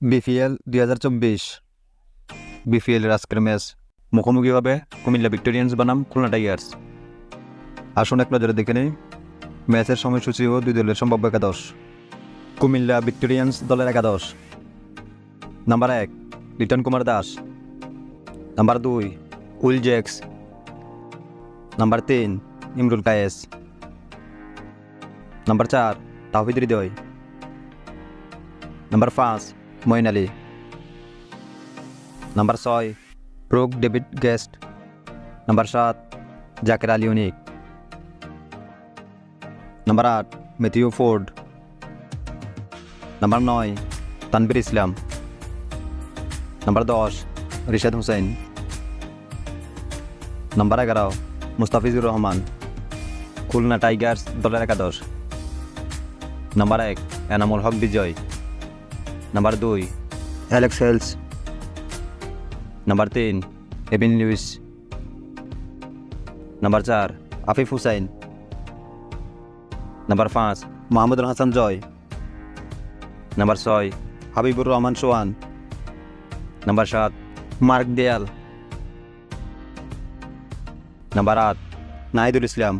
BPL দুই হাজার চব্বিশ। বিপিএলের আজকের ম্যাচ মুখোমুখি হবে কুমিল্লা ভিক্টোরিয়ান্স বনাম খুলনা টাইগার্স। আসুন এক নজরে দেখে নেই, ম্যাচের সময়সূচি ও দুই দলের সম্ভাব্য একাদশ। কুমিল্লা ভিক্টোরিয়ান্স দলের একাদশ। নাম্বার এক, লিটন কুমার দাস। নাম্বার দুই, উইল জ্যাক্স নাম্বার তিন, ইমরুল কায়েস। নাম্বার চার, তাহিদ হৃদয়। নাম্বার পাঁচ মঈন আলী। নাম্বার ছয় ব্রুক ডেভিড গেস্ট। নাম্বার সাত, জাকের আলী অনিক নাম্বার আট মেথিউ ফোর্ড। নাম্বার নয় তানবির ইসলাম। নাম্বার দশ, রিশাদ হুসাইন। নাম্বার এগারো, মুস্তাফিজুর রহমান। খুলনা টাইগার্স দলের একাদশ। নাম্বার এক, এনামুল হক বিজয়। নাম্বার দুই অ্যালেক্স হেলস নাম্বার তিন এবিন লুইস নাম্বার চার আফিফ হুসাইন নাম্বার পাঁচ মাহমুদুল হাসান জয় নাম্বার ছয় হাবিবুর রহমান সোহান নাম্বার সাত মার্ক দেয়াল নাম্বার আট নাহিদুল ইসলাম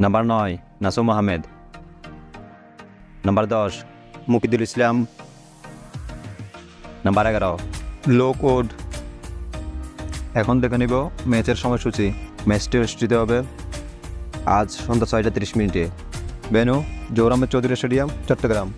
নাম্বার নয় নাসুম আহমেদ নাম্বার দশ মুকিদুল ইসলাম, নাম্বার এগারো, লো কোড। এখন দেখে নিব ম্যাচের সময়সূচি। ম্যাচটি অনুষ্ঠিত হবে আজ সন্ধ্যা ছয়টা তিরিশ মিনিটে। বেনু জৌরামের চৌধুরী স্টেডিয়াম, চট্টগ্রাম।